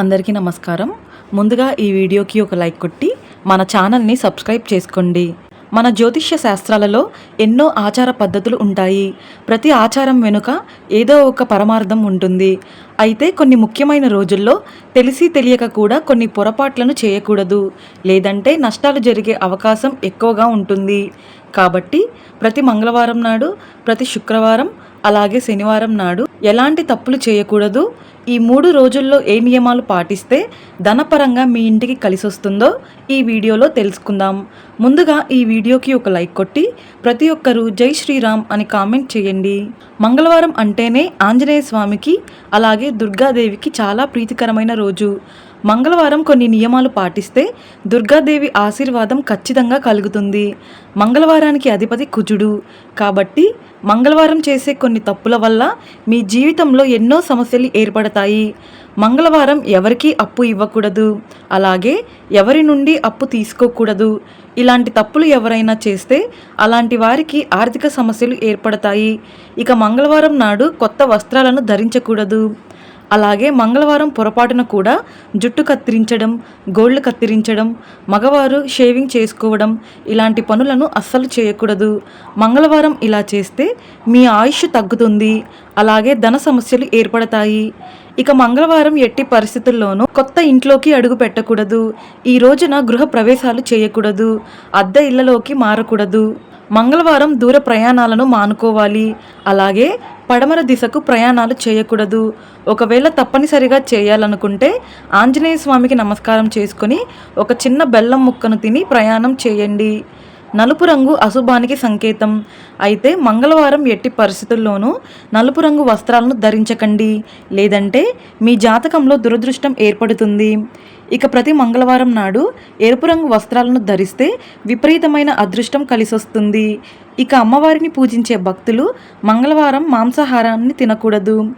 అందరికీ నమస్కారం. ముందుగా ఈ వీడియోకి ఒక లైక్ కొట్టి మన ఛానల్ని సబ్స్క్రైబ్ చేసుకోండి. మన జ్యోతిష్య శాస్త్రాలలో ఎన్నో ఆచార పద్ధతులు ఉంటాయి. ప్రతి ఆచారం వెనుక ఏదో ఒక పరమార్థం ఉంటుంది. అయితే కొన్ని ముఖ్యమైన రోజుల్లో తెలిసి తెలియక కూడా కొన్ని పొరపాట్లను చేయకూడదు. లేదంటే నష్టాలు జరిగే అవకాశం ఎక్కువగా ఉంటుంది. కాబట్టి ప్రతి మంగళవారం నాడు ప్రతి శుక్రవారం అలాగే శనివారం నాడు ఎలాంటి తప్పులు చేయకూడదు. ఈ మూడు రోజుల్లో ఏ నియమాలు పాటిస్తే ధనపరంగా మీ ఇంటికి కలిసి వస్తుందో ఈ వీడియోలో తెలుసుకుందాం. ముందుగా ఈ వీడియోకి ఒక లైక్ కొట్టి ప్రతి ఒక్కరూ జై శ్రీరామ్ అని కామెంట్ చేయండి. మంగళవారం అంటేనే ఆంజనేయ స్వామికి అలాగే దుర్గాదేవికి చాలా ప్రీతికరమైన రోజు. మంగళవారం కొన్ని నియమాలు పాటిస్తే దుర్గాదేవి ఆశీర్వాదం ఖచ్చితంగా కలుగుతుంది. మంగళవారానికి అధిపతి కుజుడు. కాబట్టి మంగళవారం చేసే కొన్ని తప్పుల వల్ల మీ జీవితంలో ఎన్నో సమస్యలు ఏర్పడతాయి. మంగళవారం ఎవరికీ అప్పు ఇవ్వకూడదు. అలాగే ఎవరి నుండి అప్పు తీసుకోకూడదు. ఇలాంటి తప్పులు ఎవరైనా చేస్తే అలాంటి వారికి ఆర్థిక సమస్యలు ఏర్పడతాయి. ఇక మంగళవారం నాడు కొత్త వస్త్రాలను ధరించకూడదు. అలాగే మంగళవారం పొరపాటున కూడా జుట్టు కత్తిరించడం గోళ్ళు కత్తిరించడం మగవారు షేవింగ్ చేసుకోవడం ఇలాంటి పనులను అస్సలు చేయకూడదు. మంగళవారం ఇలా చేస్తే మీ ఆయుష్ తగ్గుతుంది. అలాగే ధన సమస్యలు ఏర్పడతాయి. ఇక మంగళవారం ఎట్టి పరిస్థితుల్లోనూ కొత్త ఇంట్లోకి అడుగు పెట్టకూడదు. ఈ రోజున గృహ ప్రవేశాలు చేయకూడదు. అద్దె ఇళ్ళలోకి మారకూడదు. మంగళవారం దూర ప్రయాణాలను మానుకోవాలి. అలాగే పడమర దిశకు ప్రయాణాలు చేయకూడదు. ఒకవేళ తప్పనిసరిగా చేయాలనుకుంటే ఆంజనేయ స్వామికి నమస్కారం చేసుకుని ఒక చిన్న బెల్లం ముక్కను తిని ప్రయాణం చేయండి. నలుపు రంగు అశుభానికి సంకేతం. అయితే మంగళవారం ఎట్టి పరిస్థితుల్లోనూ నలుపు రంగు వస్త్రాలను ధరించకండి. లేదంటే మీ జాతకంలో దురదృష్టం ఏర్పడుతుంది. ఇక ప్రతి మంగళవారం నాడు ఎరుపు రంగు వస్త్రాలను ధరిస్తే విపరీతమైన అదృష్టం కలిసొస్తుంది. ఇక అమ్మవారిని పూజించే భక్తులు మంగళవారం మాంసాహారాన్ని తినకూడదు.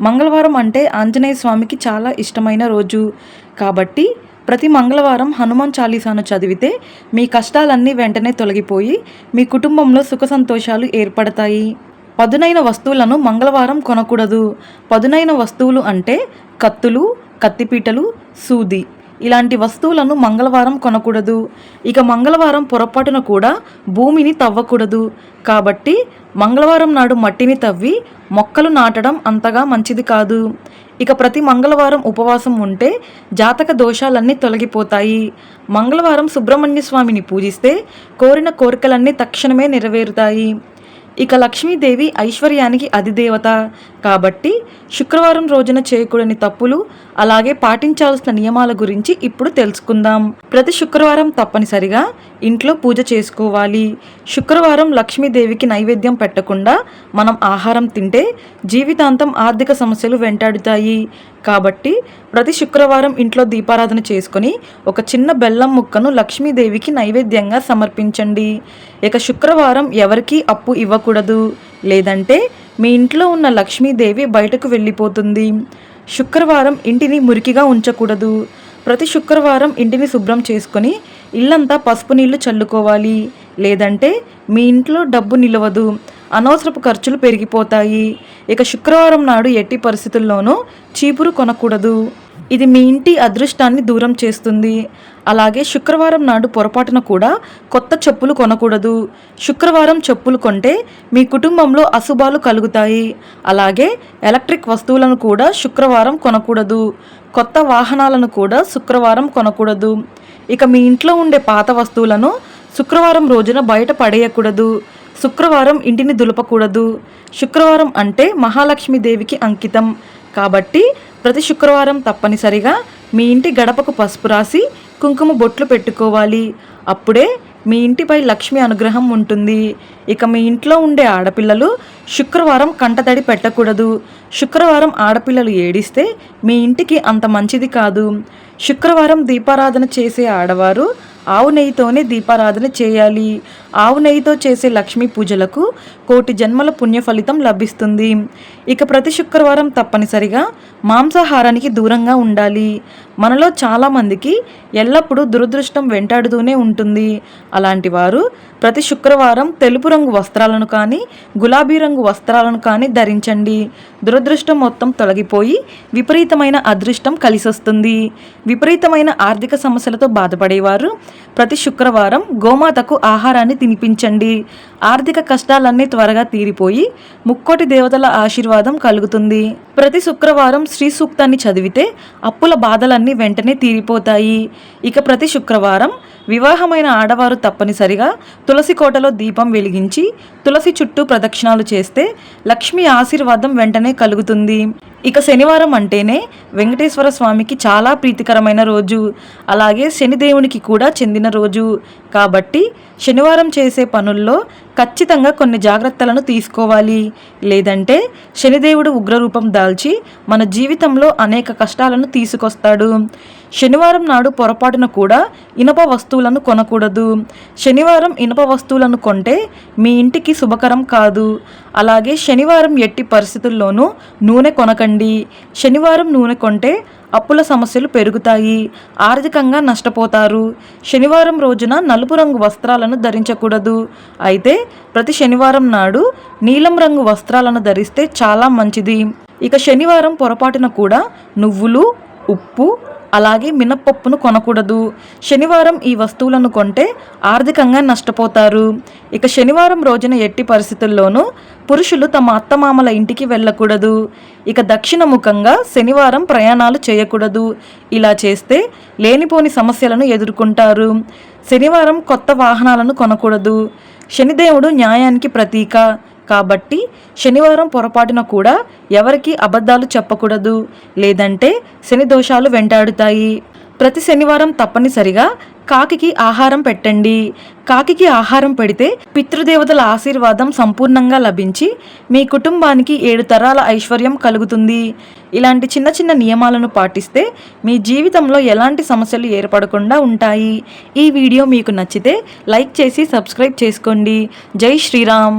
మంగళవారం అంటే ఆంజనేయ స్వామికి చాలా ఇష్టమైన రోజు. కాబట్టి ప్రతి మంగళవారం హనుమాన్ చాలీసాను చదివితే మీ కష్టాలన్నీ వెంటనే తొలగిపోయి మీ కుటుంబంలో సుఖ సంతోషాలు ఏర్పడతాయి. పదునైన వస్తువులను మంగళవారం కొనకూడదు. పదునైన వస్తువులు అంటే కత్తులు కత్తిపీటలు సూది. ఇలాంటి వస్తువులను మంగళవారం కొనకూడదు. ఇక మంగళవారం పొరపాటున కూడా భూమిని తవ్వకూడదు. కాబట్టి మంగళవారం నాడు మట్టిని తవ్వి మొక్కలు నాటడం అంతగా మంచిది కాదు. ఇక ప్రతి మంగళవారం ఉపవాసం ఉంటే జాతక దోషాలన్నీ తొలగిపోతాయి. మంగళవారం సుబ్రహ్మణ్య స్వామిని పూజిస్తే కోరిన కోరికలన్నీ తక్షణమే నెరవేరుతాయి. ఇక లక్ష్మీదేవి ఐశ్వర్యానికి అధిదేవత. కాబట్టి శుక్రవారం రోజున చేయకూడని తప్పులు అలాగే పాటించాల్సిన నియమాల గురించి ఇప్పుడు తెలుసుకుందాం. ప్రతి శుక్రవారం తప్పనిసరిగా ఇంట్లో పూజ చేసుకోవాలి. శుక్రవారం లక్ష్మీదేవికి నైవేద్యం పెట్టకుండా మనం ఆహారం తింటే జీవితాంతం ఆర్థిక సమస్యలు వెంటాడుతాయి. కాబట్టి ప్రతి శుక్రవారం ఇంట్లో దీపారాధన చేసుకొని ఒక చిన్న బెల్లం ముక్కను లక్ష్మీదేవికి నైవేద్యంగా సమర్పించండి. ఇక శుక్రవారం ఎవరికీ అప్పు ఇవ్వకూడదు. లేదంటే మీ ఇంట్లో ఉన్న లక్ష్మీదేవి బయటకు వెళ్ళిపోతుంది. శుక్రవారం ఇంటిని మురికిగా ఉంచకూడదు. ప్రతి శుక్రవారం ఇంటిని శుభ్రం చేసుకొని ఇల్లంతా పసుపు నీళ్ళు చల్లుకోవాలి. లేదంటే మీ ఇంట్లో డబ్బు నిలవదు. అనవసరపు ఖర్చులు పెరిగిపోతాయి. ఇక శుక్రవారం నాడు ఎట్టి పరిస్థితుల్లోనూ చీపురు కొనకూడదు. ఇది మీ ఇంటి అదృష్టాన్ని దూరం చేస్తుంది. అలాగే శుక్రవారం నాడు పొరపాటున కూడా కొత్త చెప్పులు కొనకూడదు. శుక్రవారం చెప్పులు కొంటే మీ కుటుంబంలో అశుభాలు కలుగుతాయి. అలాగే ఎలక్ట్రిక్ వస్తువులను కూడా శుక్రవారం కొనకూడదు. కొత్త వాహనాలను కూడా శుక్రవారం కొనకూడదు. ఇక మీ ఇంట్లో ఉండే పాత వస్తువులను శుక్రవారం రోజున బయట పడేయకూడదు. శుక్రవారం ఇంటిని దులపకూడదు. శుక్రవారం అంటే మహాలక్ష్మీదేవికి అంకితం. కాబట్టి ప్రతి శుక్రవారం తప్పనిసరిగా మీ ఇంటి గడపకు పసుపు రాసి కుంకుమ బొట్లు పెట్టుకోవాలి. అప్పుడే మీ ఇంటిపై లక్ష్మి అనుగ్రహం ఉంటుంది. ఇక మీ ఇంట్లో ఉండే ఆడపిల్లలు శుక్రవారం కంటతడి పెట్టకూడదు. శుక్రవారం ఆడపిల్లలు ఏడిస్తే మీ ఇంటికి అంత మంచిది కాదు. శుక్రవారం దీపారాధన చేసే ఆడవారు ఆవు నెయ్యితోనే దీపారాధన చేయాలి. ఆవు నెయ్యితో చేసే లక్ష్మీ పూజలకు కోటి జన్మల పుణ్య ఫలితం లభిస్తుంది. ఇక ప్రతి శుక్రవారం తప్పనిసరిగా మాంసాహారానికి దూరంగా ఉండాలి. మనలో చాలామందికి ఎల్లప్పుడూ దురదృష్టం వెంటాడుతూనే ఉంటుంది. అలాంటి వారు ప్రతి శుక్రవారం తెలుపు రంగు వస్త్రాలను కానీ గులాబీ రంగు వస్త్రాలను కానీ ధరించండి. దురదృష్టం మొత్తం తొలగిపోయి విపరీతమైన అదృష్టం కలిసొస్తుంది. విపరీతమైన ఆర్థిక సమస్యలతో బాధపడేవారు ప్రతి శుక్రవారం గోమాతకు ఆహారాన్ని తినిపించండి. ఆర్థిక కష్టాలన్నీ త్వరగా తీరిపోయి ముక్కోటి దేవతల ఆశీర్వాదం కలుగుతుంది. ప్రతి శుక్రవారం శ్రీ సూక్తాన్ని చదివితే అప్పుల బాధలన్నీ వెంటనే తీరిపోతాయి. ఇక ప్రతి శుక్రవారం వివాహమైన ఆడవారు తప్పనిసరిగా తులసి కోటలో దీపం వెలిగించి తులసి చుట్టూ ప్రదక్షిణాలు చేస్తే లక్ష్మి ఆశీర్వాదం వెంటనే కలుగుతుంది. ఇక శనివారం అంటేనే వెంకటేశ్వర స్వామికి చాలా ప్రీతికరమైన రోజు. అలాగే శనిదేవునికి కూడా చెందిన రోజు. కాబట్టి శనివారం చేసే పనుల్లో ఖచ్చితంగా కొన్ని జాగ్రత్తలను తీసుకోవాలి. లేదంటే శనిదేవుడు ఉగ్రరూపం దాల్చి మన జీవితంలో అనేక కష్టాలను తీసుకొస్తాడు. శనివారం నాడు పొరపాటున కూడా ఇనప వస్తువులను కొనకూడదు. శనివారం ఇనప వస్తువులను కొంటే మీ ఇంటికి శుభకరం కాదు. అలాగే శనివారం ఎట్టి పరిస్థితుల్లోనూ నూనె కొనకండి. శనివారం నూనె కొంటే అప్పుల సమస్యలు పెరుగుతాయి. ఆర్థికంగా నష్టపోతారు. శనివారం రోజున నలుపు రంగు వస్త్రాలను ధరించకూడదు. అయితే ప్రతి శనివారం నాడు నీలం రంగు వస్త్రాలను ధరిస్తే చాలా మంచిది. ఇక శనివారం పొరపాటున కూడా నువ్వులు ఉప్పు అలాగే మినప్పప్పును కొనకూడదు. శనివారం ఈ వస్తువులను కొంటే ఆర్థికంగా నష్టపోతారు. ఇక శనివారం రోజున ఎట్టి పరిస్థితుల్లోనూ పురుషులు తమ అత్తమామల ఇంటికి వెళ్ళకూడదు. ఇక దక్షిణముఖంగా శనివారం ప్రయాణాలు చేయకూడదు. ఇలా చేస్తే లేనిపోని సమస్యలను ఎదుర్కొంటారు. శనివారం కొత్త వాహనాలను కొనకూడదు. శనిదేవుడు న్యాయానికి ప్రతీక. కాబట్టి శనివారం పొరపాటున కూడా ఎవరికి అబద్ధాలు చెప్పకూడదు. లేదంటే శని దోషాలు వెంటాడుతాయి. ప్రతి శనివారం తప్పనిసరిగా కాకికి ఆహారం పెట్టండి. కాకికి ఆహారం పెడితే పితృదేవతల ఆశీర్వాదం సంపూర్ణంగా లభించి మీ కుటుంబానికి ఏడు తరాల ఐశ్వర్యం కలుగుతుంది. ఇలాంటి చిన్న చిన్న నియమాలను పాటిస్తే మీ జీవితంలో ఎలాంటి సమస్యలు ఏర్పడకుండా ఉంటాయి. ఈ వీడియో మీకు నచ్చితే లైక్ చేసి సబ్స్క్రైబ్ చేసుకోండి. జై శ్రీరామ్.